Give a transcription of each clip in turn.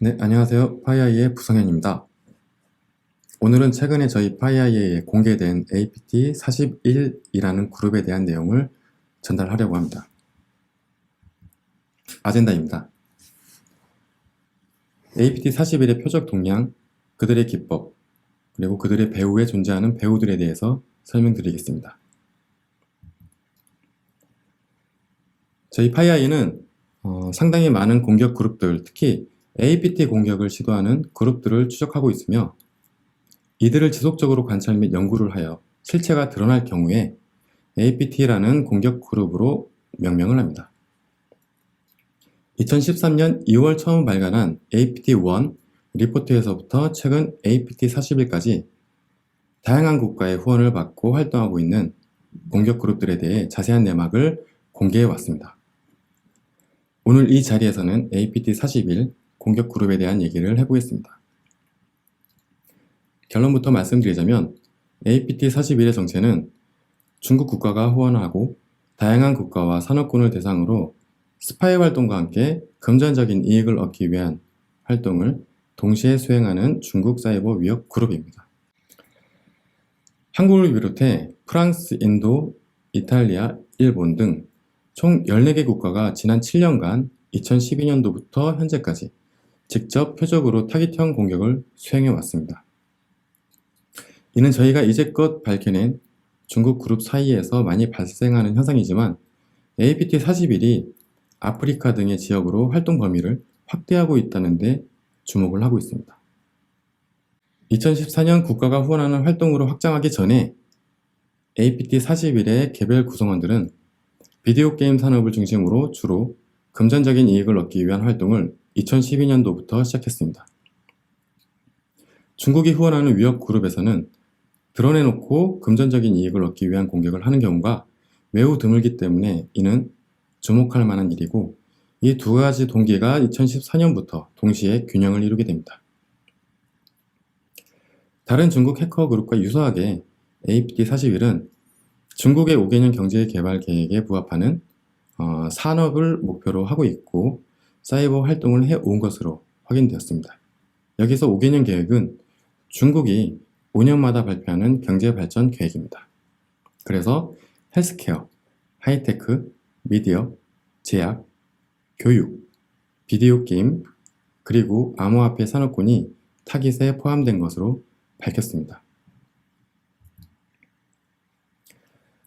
네, 안녕하세요. 파이아이의 부성현입니다. 오늘은 최근에 저희 파이아이에 공개된 APT41이라는 그룹에 대한 내용을 전달하려고 합니다. 아젠다입니다. APT41의 표적 동향, 그들의 기법, 그리고 그들의 배후에 존재하는 배우들에 대해서 설명드리겠습니다. 저희 파이아이는 어, 상당히 많은 공격 그룹들, 특히 APT 공격을 시도하는 그룹들을 추적하고 있으며 이들을 지속적으로 관찰 및 연구를 하여 실체가 드러날 경우에 APT라는 공격 그룹으로 명명을 합니다. 2013년 2월 처음 발간한 APT-1 리포트에서부터 최근 APT-41까지 다양한 국가의 후원을 받고 활동하고 있는 공격 그룹들에 대해 자세한 내막을 공개해 왔습니다. 오늘 이 자리에서는 APT-41 공격 그룹에 대한 얘기를 해보겠습니다. 결론부터 말씀드리자면 APT-41의 정체는 중국 국가가 후원하고 다양한 국가와 산업군을 대상으로 스파이 활동과 함께 금전적인 이익을 얻기 위한 활동을 동시에 수행하는 중국 사이버 위협 그룹입니다. 한국을 비롯해 프랑스, 인도, 이탈리아, 일본 등 총 14개 국가가 지난 7년간 2012년도부터 현재까지 직접 표적으로 타깃형 공격을 수행해 왔습니다. 이는 저희가 이제껏 밝혀낸 중국 그룹 사이에서 많이 발생하는 현상이지만 APT-41이 아프리카 등의 지역으로 활동 범위를 확대하고 있다는 데 주목을 하고 있습니다. 2014년 국가가 후원하는 활동으로 확장하기 전에 APT-41의 개별 구성원들은 비디오 게임 산업을 중심으로 주로 금전적인 이익을 얻기 위한 활동을 2012년도부터 시작했습니다. 중국이 후원하는 위협 그룹에서는 드러내놓고 금전적인 이익을 얻기 위한 공격을 하는 경우가 매우 드물기 때문에 이는 주목할 만한 일이고 이 두 가지 동기가 2014년부터 동시에 균형을 이루게 됩니다. 다른 중국 해커 그룹과 유사하게 APT41은 중국의 5개년 경제 개발 계획에 부합하는 어, 산업을 목표로 하고 있고 사이버 활동을 해온 것으로 확인되었습니다. 여기서 5개년 계획은 중국이 5년마다 발표하는 경제 발전 계획입니다. 그래서 헬스케어, 하이테크, 미디어, 제약, 교육, 비디오 게임, 그리고 암호화폐 산업군이 타깃에 포함된 것으로 밝혔습니다.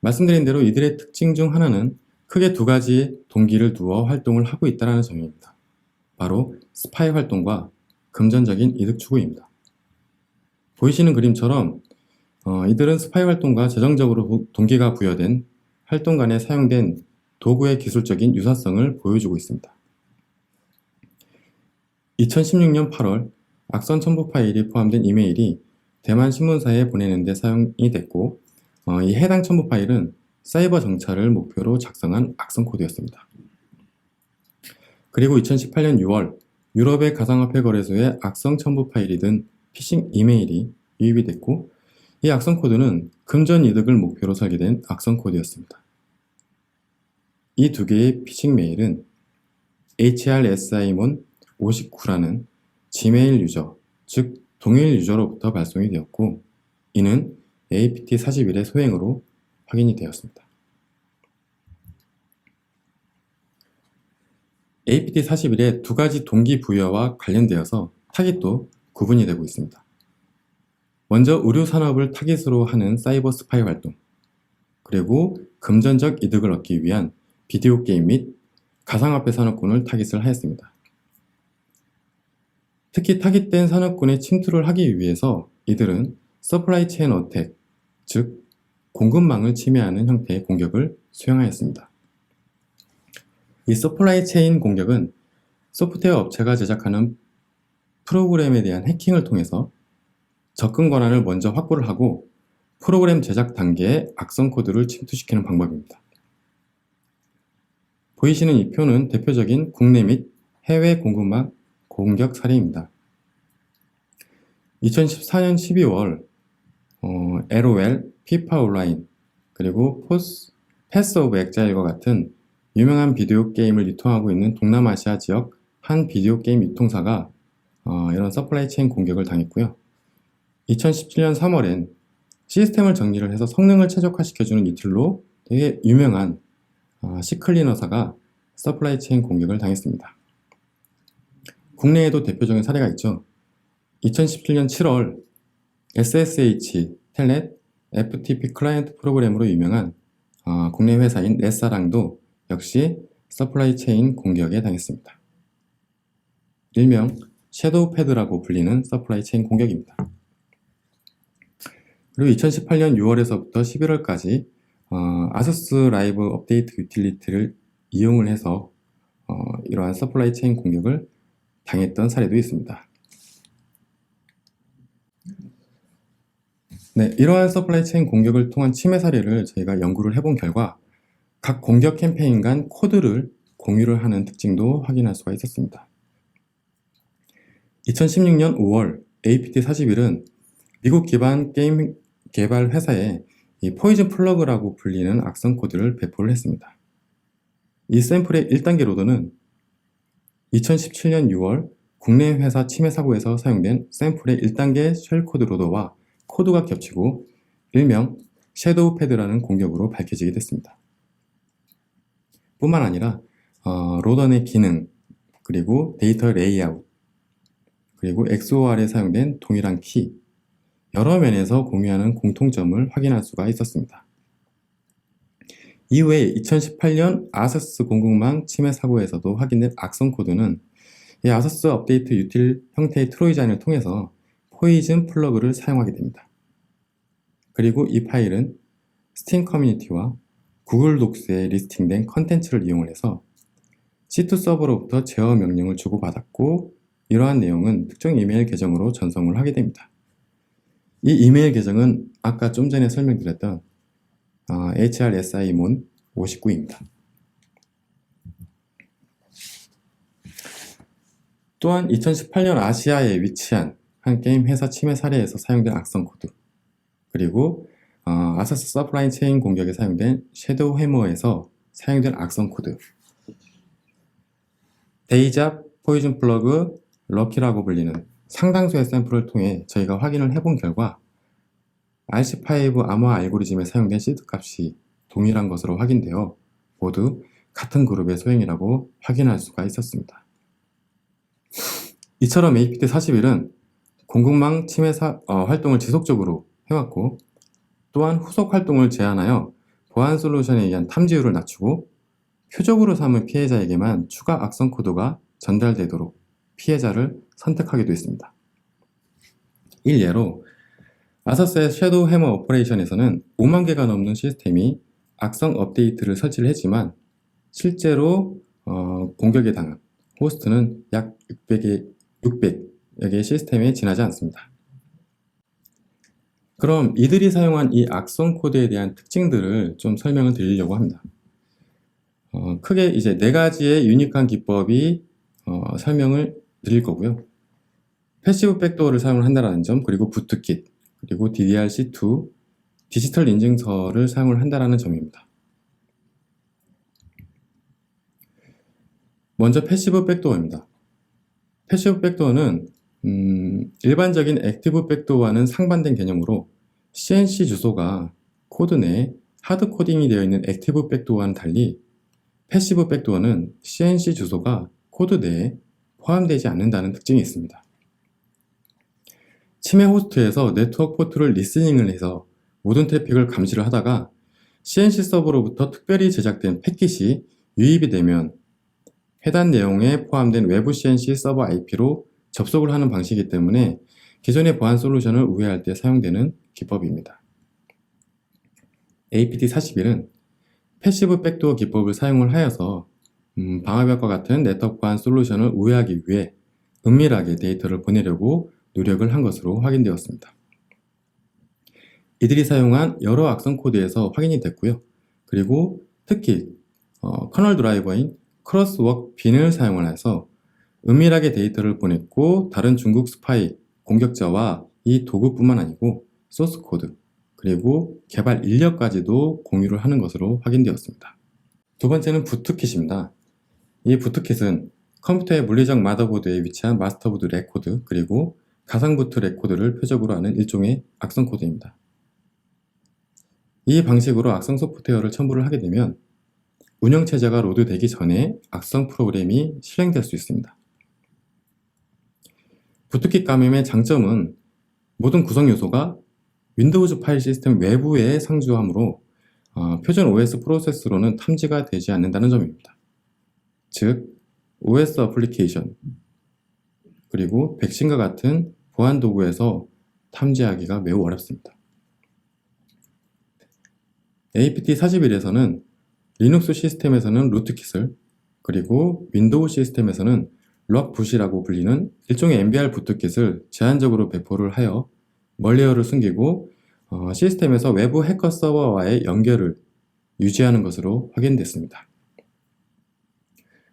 말씀드린 대로 이들의 특징 중 하나는 크게 두 가지 동기를 두어 활동을 하고 있다는 점입니다. 바로 스파이 활동과 금전적인 이득 추구입니다. 보이시는 그림처럼 어, 이들은 스파이 활동과 재정적으로 동기가 부여된 활동 간에 사용된 도구의 기술적인 유사성을 보여주고 있습니다. 2016년 8월 악선 첨부 파일이 포함된 이메일이 대만 신문사에 보내는 데 사용이 됐고 어, 이 해당 첨부 파일은 사이버 정찰을 목표로 작성한 악성 코드였습니다. 그리고 2018년 6월 유럽의 가상화폐 거래소에 악성 첨부 파일이 든 피싱 이메일이 유입이 됐고 이 악성 코드는 금전 이득을 목표로 설계된 악성 코드였습니다. 이 두 개의 피싱 메일은 HRSI몬 59라는 지메일 유저, 즉 동일 유저로부터 발송이 되었고 이는 APT41의 소행으로 확인이 되었습니다. APT41의 두 가지 동기부여와 관련되어서 타깃도 구분이 되고 있습니다. 먼저 의료 산업을 타깃으로 하는 사이버 스파이 활동, 그리고 금전적 이득을 얻기 위한 비디오 게임 및 가상화폐 산업군을 타깃을 하였습니다. 특히 타깃된 산업군에 침투를 하기 위해서 이들은 서플라이 체인 어택, 즉 공급망을 침해하는 형태의 공격을 수행하였습니다. 이 서플라이 체인 공격은 소프트웨어 업체가 제작하는 프로그램에 대한 해킹을 통해서 접근 권한을 먼저 확보를 하고 프로그램 제작 단계에 악성 코드를 침투시키는 방법입니다. 보이시는 이 표는 대표적인 국내 및 해외 공급망 공격 사례입니다. 2014년 12월 어, LOL, 피파 온라인, 그리고 포스, 패스 오브 엑자일과 같은 유명한 비디오 게임을 유통하고 있는 동남아시아 지역 한 비디오 게임 유통사가 어, 이런 서플라이 체인 공격을 당했고요. 2017년 3월엔 시스템을 정리를 해서 성능을 최적화시켜주는 이틀로 되게 유명한 어, 시클리너사가 서플라이 체인 공격을 당했습니다. 국내에도 대표적인 사례가 있죠. 2017년 7월 SSH 텔넷 FTP 클라이언트 프로그램으로 유명한 어, 국내 회사인 넷사랑도 역시 서플라이 체인 공격에 당했습니다. 일명 섀도우 패드라고 불리는 서플라이 체인 공격입니다. 그리고 2018년 6월에서부터 11월까지 어, 아서스 라이브 업데이트 유틸리티를 이용을 해서 어, 이러한 서플라이 체인 공격을 당했던 사례도 있습니다. 네, 이러한 서플라이 체인 공격을 통한 침해 사례를 저희가 연구를 해본 결과 각 공격 캠페인 간 코드를 공유를 하는 특징도 확인할 수가 있었습니다. 2016년 5월 APT41은 미국 기반 게임 개발 회사에 이 포이즌 플러그라고 불리는 악성 코드를 배포를 했습니다. 이 샘플의 1단계 로더는 2017년 6월 국내 회사 침해 사고에서 사용된 샘플의 1단계 쉘 코드 로더와 코드가 겹치고 일명 섀도우 패드라는 공격으로 밝혀지게 됐습니다. 뿐만 아니라 어, 내 기능, 그리고 데이터 레이아웃, 그리고 XOR에 사용된 동일한 키, 여러 면에서 공유하는 공통점을 확인할 수가 있었습니다. 이후에 2018년 아서스 공공망 침해 사고에서도 확인된 악성 코드는 이 아서스 업데이트 유틸 형태의 트로이잔을 통해서 포이즌 플러그를 사용하게 됩니다. 그리고 이 파일은 스팀 커뮤니티와 구글 독스에 리스팅된 컨텐츠를 이용을 해서 C2 서버로부터 제어 명령을 주고받았고 이러한 내용은 특정 이메일 계정으로 전송을 하게 됩니다. 이 이메일 계정은 아까 좀 전에 설명드렸던 어, HRSI몬 59입니다. 또한 2018년 아시아에 위치한 한 게임 회사 침해 사례에서 사용된 악성 코드 그리고 어, 아사스 서플라이 체인 공격에 사용된 섀도우 해머에서 사용된 악성 코드 데이잡, 포이즌 플러그, 럭키라고 불리는 상당수의 샘플을 통해 저희가 확인을 해본 결과 RC5 암호 알고리즘에 사용된 시드 값이 동일한 것으로 확인되어 모두 같은 그룹의 소행이라고 확인할 수가 있었습니다. 이처럼 APT41은 공급망 침해 사, 어, 활동을 지속적으로 해왔고 또한 후속 활동을 제한하여 보안 솔루션에 의한 탐지율을 낮추고 표적으로 삼은 피해자에게만 추가 악성 코드가 전달되도록 피해자를 선택하기도 했습니다. 일례로 아서스의 섀도우 해머 오퍼레이션에서는 5만 개가 넘는 시스템이 악성 업데이트를 설치를 했지만 실제로 어, 공격에 당한 호스트는 약 600개, 600 여 개의 시스템에 지나지 않습니다. 그럼 이들이 사용한 이 악성 코드에 대한 특징들을 좀 설명을 드리려고 합니다. 어, 크게 이제 네 가지의 유니크한 기법이 어, 설명을 드릴 거고요. 패시브 백도어를 사용을 한다는 점, 그리고 부트킷, 그리고 DDRC2, 디지털 인증서를 사용을 한다는 점입니다. 먼저 패시브 백도어입니다. 패시브 백도어는 음, 일반적인 액티브 백도어와는 상반된 개념으로 CNC 주소가 코드 내에 하드 코딩이 되어 있는 액티브 백도어와는 달리 패시브 백도어는 CNC 주소가 코드 내에 포함되지 않는다는 특징이 있습니다. 침해 호스트에서 네트워크 포트를 리스닝을 해서 모든 트래픽을 감시를 하다가 CNC 서버로부터 특별히 제작된 패킷이 유입이 되면 해당 내용에 포함된 외부 CNC 서버 IP로 접속을 하는 방식이기 때문에 기존의 보안 솔루션을 우회할 때 사용되는 기법입니다. APT41은 패시브 백도어 기법을 사용을 하여서 음, 방화벽과 같은 네트워크 보안 솔루션을 우회하기 위해 은밀하게 데이터를 보내려고 노력을 한 것으로 확인되었습니다. 이들이 사용한 여러 악성 코드에서 확인이 됐고요. 그리고 특히 어, 커널 드라이버인 크로스워크 빈을 사용을 해서 은밀하게 데이터를 보냈고 다른 중국 스파이 공격자와 이 도구뿐만 아니고 소스 코드 그리고 개발 인력까지도 공유를 하는 것으로 확인되었습니다. 두 번째는 부트킷입니다. 이 부트킷은 컴퓨터의 물리적 마더보드에 위치한 마스터보드 레코드 그리고 가상부트 레코드를 표적으로 하는 일종의 악성 코드입니다. 이 방식으로 악성 소프트웨어를 첨부를 하게 되면 운영체제가 로드되기 전에 악성 프로그램이 실행될 수 있습니다. 부트킷 감염의 장점은 모든 구성 요소가 윈도우즈 파일 시스템 외부에 상주하므로 어, 표준 OS 프로세스로는 탐지가 되지 않는다는 점입니다. 즉, OS 어플리케이션 그리고 백신과 같은 보안 도구에서 탐지하기가 매우 어렵습니다. APT41에서는 리눅스 시스템에서는 루트킷을 그리고 윈도우 시스템에서는 럭부시라고 불리는 일종의 MBR 부트킷을 제한적으로 배포를 하여 멀리어를 숨기고 어, 시스템에서 외부 해커 서버와의 연결을 유지하는 것으로 확인됐습니다.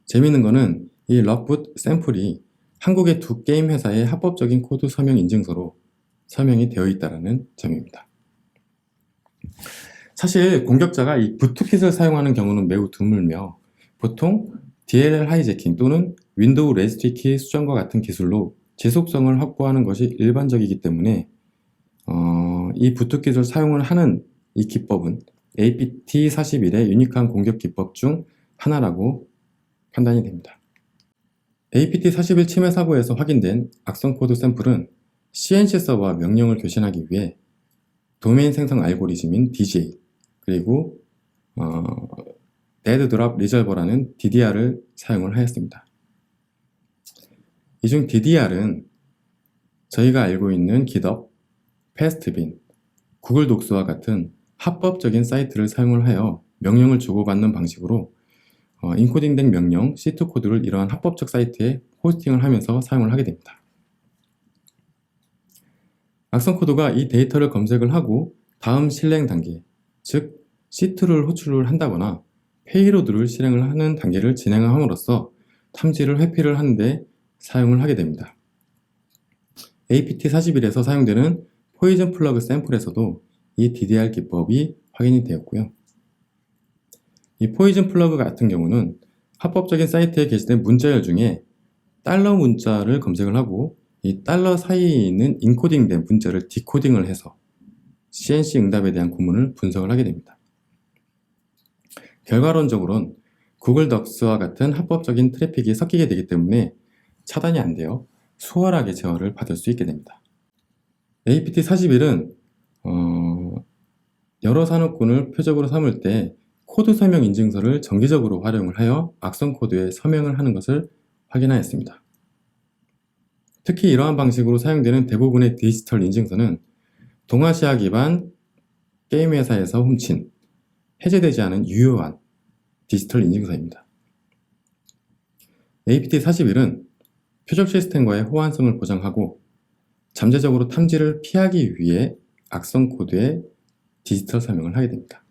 재미있는 것은 이 럭붓 샘플이 한국의 두 게임 회사의 합법적인 코드 서명 인증서로 서명이 되어 있다는 점입니다. 사실 공격자가 이 부트킷을 사용하는 경우는 매우 드물며 보통 DLL 하이제킹 또는 윈도우 레지스트 키 수정과 같은 기술로 지속성을 확보하는 것이 일반적이기 때문에 어, 이 부트킷을 사용을 하는 이 기법은 APT41의 유니크한 공격 기법 중 하나라고 판단이 됩니다. APT41 침해 사고에서 확인된 악성 코드 샘플은 CNC 서버와 명령을 교신하기 위해 도메인 생성 알고리즘인 DJ 그리고 어, 데드 드롭 리절버라는 DDR을 사용을 하였습니다. 이 중 DDR은 저희가 알고 있는 기덥, 패스트빈, 구글 독스와 같은 합법적인 사이트를 사용을 하여 명령을 주고받는 방식으로 어, 인코딩된 명령 C2 코드를 이러한 합법적 사이트에 호스팅을 하면서 사용을 하게 됩니다. 악성 코드가 이 데이터를 검색을 하고 다음 실행 단계, 즉 C2를 호출을 한다거나 페이로드를 실행을 하는 단계를 진행함으로써 탐지를 회피를 하는데 사용을 하게 됩니다. APT41에서 사용되는 포이즌 플러그 샘플에서도 이 DDR 기법이 확인이 되었고요. 이 포이즌 플러그 같은 경우는 합법적인 사이트에 게시된 문자열 중에 달러 문자를 검색을 하고 이 달러 사이에 있는 인코딩된 문자를 디코딩을 해서 CNC 응답에 대한 구문을 분석을 하게 됩니다. 결과론적으로는 구글 덕스와 같은 합법적인 트래픽이 섞이게 되기 때문에 차단이 안 되어 수월하게 제어를 받을 수 있게 됩니다. APT41은 어, 여러 산업군을 표적으로 삼을 때 코드 서명 인증서를 정기적으로 활용을 하여 악성 코드에 서명을 하는 것을 확인하였습니다. 특히 이러한 방식으로 사용되는 대부분의 디지털 인증서는 동아시아 기반 게임 회사에서 훔친 해제되지 않은 유효한 디지털 인증서입니다. APT41은 표적 시스템과의 호환성을 보장하고 잠재적으로 탐지를 피하기 위해 악성 코드에 디지털 서명을 하게 됩니다.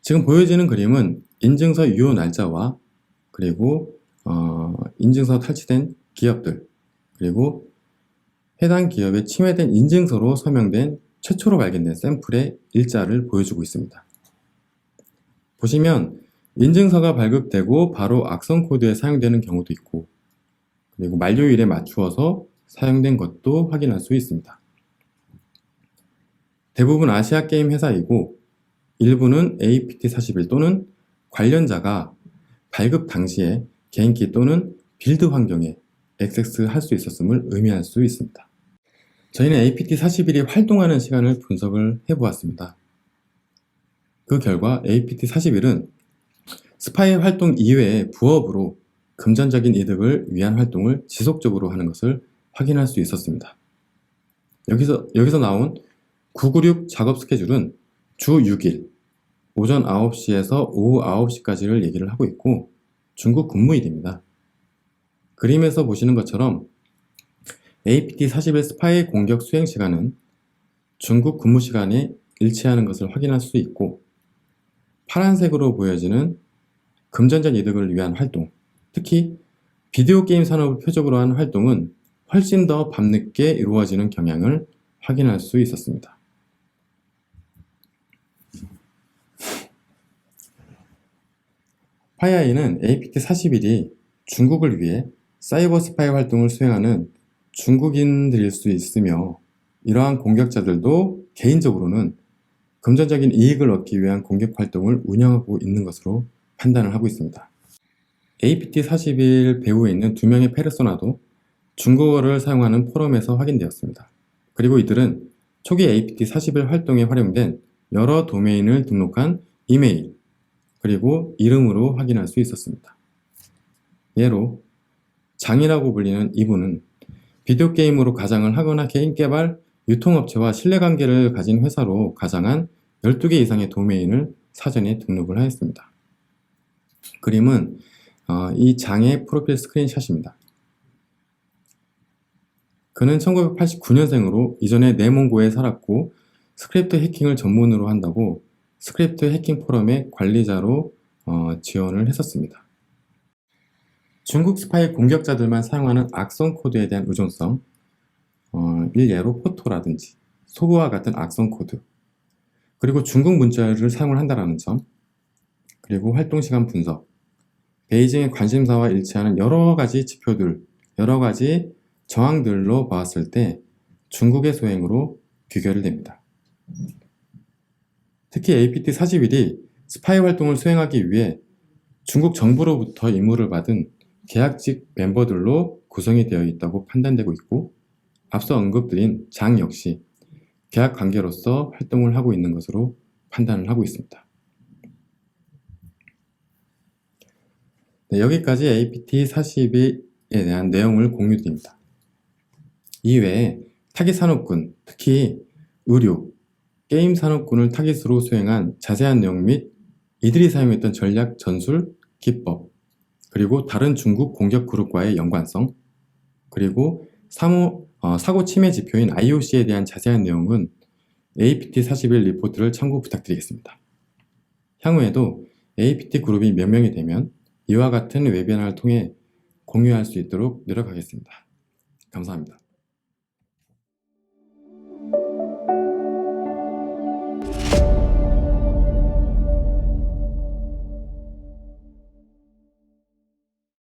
지금 보여지는 그림은 인증서 유효 날짜와 그리고 어, 인증서 탈취된 기업들 그리고 해당 기업의 침해된 인증서로 서명된 최초로 발견된 샘플의 일자를 보여주고 있습니다. 보시면 인증서가 발급되고 바로 악성 코드에 사용되는 경우도 있고 그리고 만료일에 맞추어서 사용된 것도 확인할 수 있습니다. 대부분 아시아 게임 회사이고 일부는 APT41 또는 관련자가 발급 당시에 개인키 또는 빌드 환경에 액세스 할 수 있었음을 의미할 수 있습니다. 저희는 APT41이 활동하는 시간을 분석을 해보았습니다. 그 결과 APT41은 스파이 활동 이외에 부업으로 금전적인 이득을 위한 활동을 지속적으로 하는 것을 확인할 수 있었습니다. 여기서, 여기서 나온 996 작업 스케줄은 주 6일, 오전 9시에서 오후 9시까지를 얘기를 하고 있고 중국 근무일입니다. 그림에서 보시는 것처럼 APT41 스파이 공격 수행 시간은 중국 근무 시간에 일치하는 것을 확인할 수 있고 파란색으로 보여지는 금전적 이득을 위한 활동, 특히 비디오 게임 산업을 표적으로 한 활동은 훨씬 더 밤늦게 이루어지는 경향을 확인할 수 있었습니다. 파이아이는 APT41이 중국을 위해 사이버 스파이 활동을 수행하는 중국인들일 수 있으며 이러한 공격자들도 개인적으로는 금전적인 이익을 얻기 위한 공격 활동을 운영하고 있는 것으로 판단을 하고 있습니다. APT41 배후에 있는 두 명의 페르소나도 중국어를 사용하는 포럼에서 확인되었습니다. 그리고 이들은 초기 APT41 활동에 활용된 여러 도메인을 등록한 이메일, 그리고 이름으로 확인할 수 있었습니다. 예로 장이라고 불리는 이분은 비디오 게임으로 가장을 하거나 개인 개발, 유통업체와 신뢰관계를 가진 회사로 가장한 12개 이상의 도메인을 사전에 등록을 하였습니다. 그림은 어, 이 장의 프로필 스크린샷입니다. 그는 1989년생으로 이전에 네몽고에 살았고 스크립트 해킹을 전문으로 한다고 스크립트 해킹 포럼의 관리자로 어, 지원을 했었습니다. 중국 스파이 공격자들만 사용하는 악성 코드에 대한 의존성, 어, 일례로 포토라든지 소그와 같은 악성 코드, 그리고 중국 문자를 사용을 한다는 점, 그리고 활동 시간 분석, 베이징의 관심사와 일치하는 여러 가지 지표들, 여러 가지 정황들로 보았을 때 중국의 소행으로 귀결을 됩니다. 특히 APT41이 스파이 활동을 수행하기 위해 중국 정부로부터 임무를 받은 계약직 멤버들로 구성이 되어 있다고 판단되고 있고 앞서 언급드린 장 역시 계약 관계로서 활동을 하고 있는 것으로 판단을 하고 있습니다. 네, 여기까지 APT42에 대한 내용을 공유드립니다. 이외에 타깃 산업군, 특히 의료, 게임 산업군을 타깃으로 수행한 자세한 내용 및 이들이 사용했던 전략 전술, 기법, 그리고 다른 중국 공격 그룹과의 연관성, 그리고 사모, 어, 사고 침해 지표인 IOC에 대한 자세한 내용은 APT41 리포트를 참고 부탁드리겠습니다. 향후에도 APT 그룹이 몇 명이 되면 이와 같은 웨비나를 통해 공유할 수 있도록 노력하겠습니다. 감사합니다.